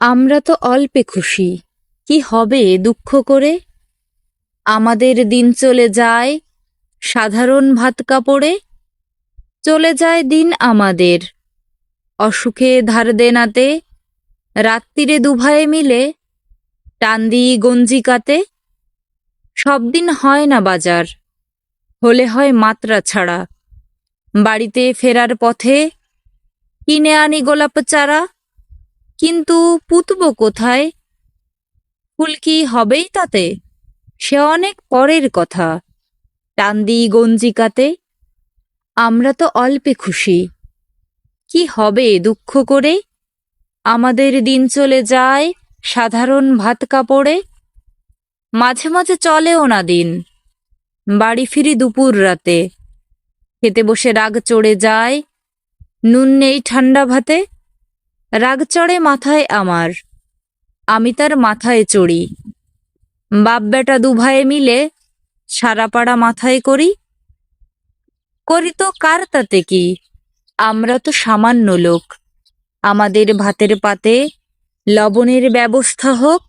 আমরা তো অল্পে খুশি। কি হবে দুঃখ করে? আমাদের দিন চলে যায় সাধারণ ভাত কাপড়ে। চলে যায় দিন আমাদের। অসুখে ধার দেনাতে, রাত্রিরে দুভায়ে মিলে টান্দি গঞ্জিকাতে সব দিন হয় না বাজার, হলে হয় মাত্রা ছাড়া। বাড়িতে ফেরার পথে কিনে আনি গোলাপ চারা কিন্তু পুতব কোথায়? ফুলকি হবেই তাতে? সে অনেক পরের কথা। টান দিই গঞ্জিকাতে। আমরা তো অল্পে খুশি। কি হবে দুঃখ করে? আমাদের দিন চলে যায় সাধারণ ভাত কাপড়ে। মাঝে মাঝে চলেও না দিন। বাড়ি ফিরি দুপুর রাতে। খেতে বসে রাগ চড়ে যায়। নুন নেই ঠান্ডা ভাতে। রাগ চড়ে মাথায় আমার। আমি তার মাথায় চড়ি। বাপ বেটা দুভায়ে মিলে সারা পাড়া মাথায় করি। করি তো কার তাতে কি? আমরা তো সামান্য লোক। আমাদের ভাতের পাতে লবণের ব্যবস্থা হোক।